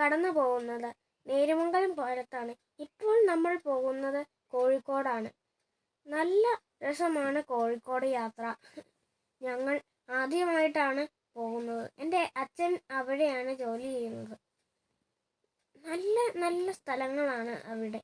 കടന്നു പോകുന്നത് നേരുമംഗലം പാലത്താണ്. ഇപ്പോൾ നമ്മൾ പോകുന്നത് കോഴിക്കോടാണ്. നല്ല രസമാണ് കോഴിക്കോട് യാത്ര. ഞങ്ങൾ ആദ്യമായിട്ടാണ് പോകുന്നത്. എന്റെ അച്ഛൻ അവിടെയാണ് ജോലി ചെയ്യുന്നത്. നല്ല നല്ല സ്ഥലങ്ങളാണ് അവിടെ.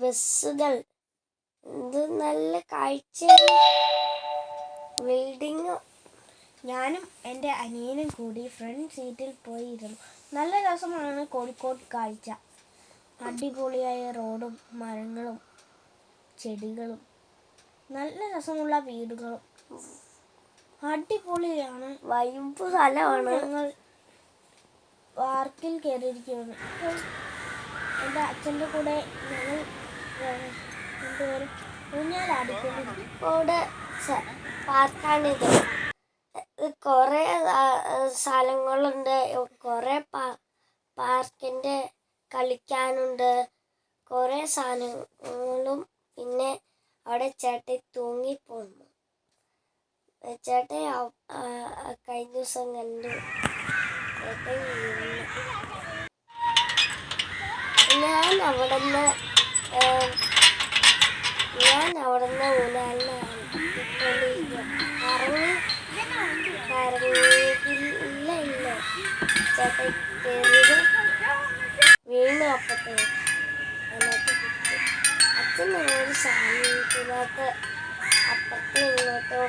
ബസ്സുകൾ. എന്ത് നല്ല കാഴ്ച ബിൽഡിങ് ഞാനും എന്റെ അനിയനും കൂടി ഫ്രണ്ട് സീറ്റിൽ പോയി ഇരുന്നു നല്ല രസമാണ് കോഴിക്കോട് കാഴ്ച. അടിപൊളിയായ റോഡും മരങ്ങളും ചെടികളും. നല്ല രസമുള്ള വീടുകളും. അടിപൊളിയാണ്. വൈബ് സ്ഥലമാണ്. ഞങ്ങൾ പാർക്കിൽ കയറിയിരിക്കുകയാണ്. എന്റെ അച്ഛന്റെ കൂടെ ഞങ്ങൾ പാർക്കാണിത്. കുറെ സ്ഥലങ്ങളുണ്ട്. കുറേ പാർക്കിന്റെ കളിക്കാനുണ്ട്. കുറേ സാധനങ്ങളും പിന്നെ അവിടെ ചേട്ടൻ തൂങ്ങിപ്പോന്നു. ചേട്ടൻ കഴിഞ്ഞ ദിവസം കണ്ടു. ഞാൻ അവിടെ നിന്ന് ഞാൻ അവിടെ നിന്ന് ഊനാലിന് കറങ്ങി കറങ്ങിയില്ല ഇല്ല ചേട്ടൻ കയറിയത് വീണു അപ്പത്തേ അച്ഛൻ ഒരു സാധനത്തിനകത്ത് അപ്പുറത്ത് ഇങ്ങോട്ടോ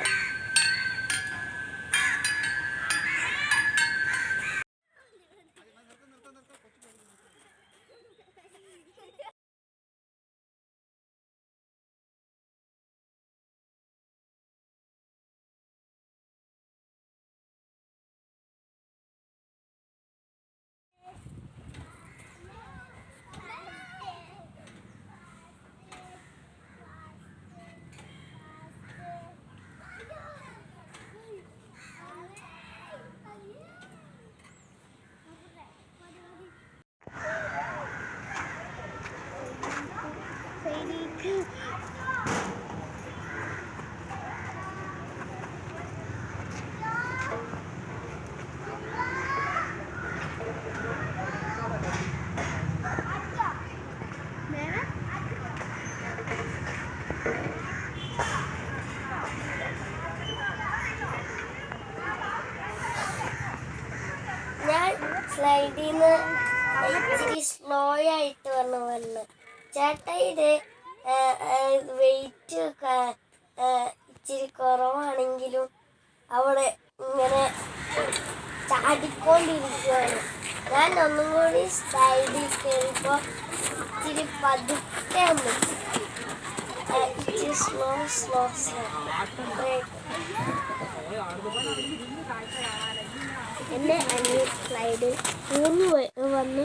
ഞാൻ സ്ലൈഡിൽ ഇച്ചിരി സ്ലോ ആയിട്ട് വന്നു വന്നു. ചേട്ടാ ഇത് വെയിറ്റ് ഇച്ചിരി കുറവാണെങ്കിലും അവിടെ ഇങ്ങനെ ചാടിക്കൊണ്ടിരിക്കുകയാണ് ഞാൻ ഒന്നും കൂടി സ്ലൈഡിൽ കയറിയപ്പോൾ ഇച്ചിരി പതുക്കെ ഇച്ചിരി സ്ലോ സ്ലോ സ്ലോ എന്റെ അനിയൻ സ്ലൈഡിൽ മൂന്ന് വന്ന്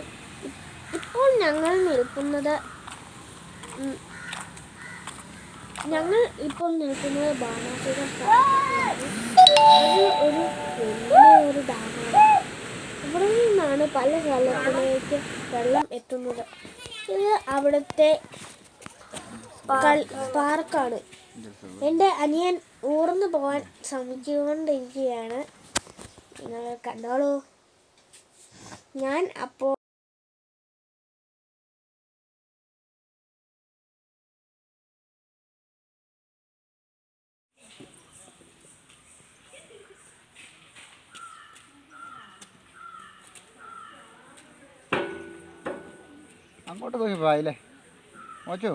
ഇപ്പോൾ ഞങ്ങൾ നിൽക്കുന്നത് ഞങ്ങൾ ഇപ്പോൾ നിൽക്കുന്നത് ബാണാസുര ഒരു വലിയ ഒരു ഡാമാണ്. ഇവിടെ നിന്നാണ് പല സ്ഥലത്തിലേക്ക് വെള്ളം എത്തുന്നത്. ഇത് അവിടുത്തെ പാർക്കാണ്. എന്റെ അനിയൻ ഊർന്നു പോകാൻ ശ്രമിച്ചുകൊണ്ടിരിക്കുകയാണ്. നിങ്ങൾ കണ്ടോളൂ. ഞാൻ അപ്പോൾ അങ്ങോട്ട് പോയി പോയില്ലേ മോച്ചു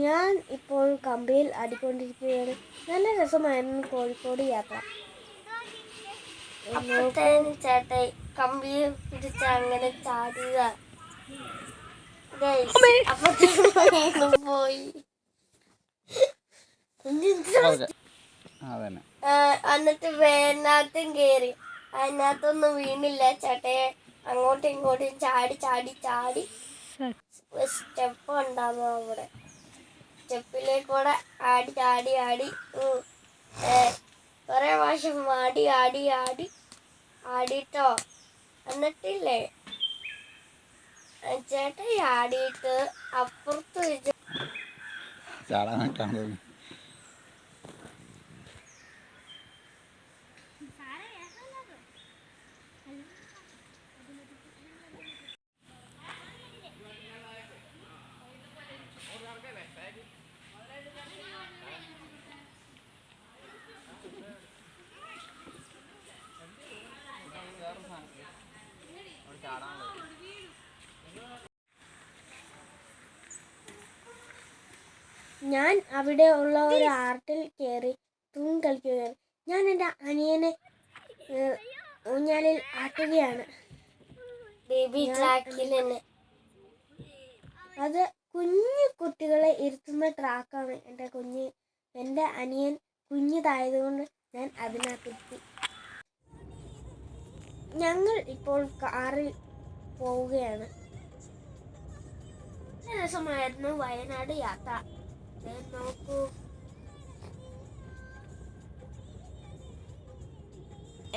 ഞാൻ ഇപ്പോൾ കമ്പിയിൽ അടിക്കൊണ്ടിരിക്കുകയാണ് നല്ല രസമായിരുന്നു കോഴിക്കോട് യാത്ര. ചേട്ടായി കമ്പി പിടിച്ച അങ്ങനെ ചാടുക പോയി. എന്നിട്ട് വേനകത്തും കേറി. അതിനകത്തൊന്നും വീണില്ല. ചേട്ടയെ അങ്ങോട്ടും ഇങ്ങോട്ടും ചാടി ചാടി ചാടി. സ്റ്റെപ്പ് ഉണ്ടായിരുന്നു അവിടെ. സ്റ്റെപ്പിലേക്കൂടെ ആടി ആടി ആടി. കുറെ പ്രാവശ്യം ആടി ആടി ആടി. ആടിട്ടോ? എന്നിട്ടില്ലേ ചേട്ടൻ ആടിയിട്ട് അപ്പുറത്ത് വെച്ച് ചാടാനായിട്ടാണ് തോന്നി ഞാൻ അവിടെ ഉള്ള ഒരു ആർട്ടിൽ കയറി തൂങ്ങി കളിക്കുകയാണ്. ഞാൻ എന്റെ അനിയനെ ഊഞ്ഞാലിൽ ആട്ടുകയാണ്. ബേബി ട്രാക്കിൽ തന്നെ. അത് കുഞ്ഞു കുട്ടികളെ ഇരുത്തുന്ന ട്രാക്കാണ് എന്റെ കുഞ്ഞ്. എന്റെ അനിയൻ കുഞ്ഞിതായതുകൊണ്ട് ഞാൻ അതിനകത്തെത്തി ഞങ്ങൾ ഇപ്പോൾ കാറിൽ പോവുകയാണ്. രസമായിരുന്നു വയനാട് യാത്ര. നോക്കൂ.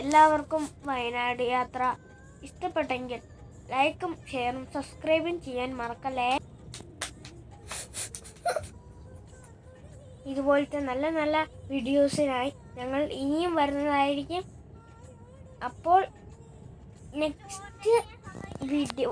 എല്ലാവർക്കും വയനാട് യാത്ര ഇഷ്ടപ്പെട്ടെങ്കിൽ ലൈക്കും ഷെയറും സബ്സ്ക്രൈബും ചെയ്യാൻ മറക്കല്ലേ? ഇതുപോലത്തെ നല്ല നല്ല വീഡിയോസിനായി ഞങ്ങൾ ഇനിയും വരുന്നതായിരിക്കും. അപ്പോൾ నెక్స్ట్ వీడియో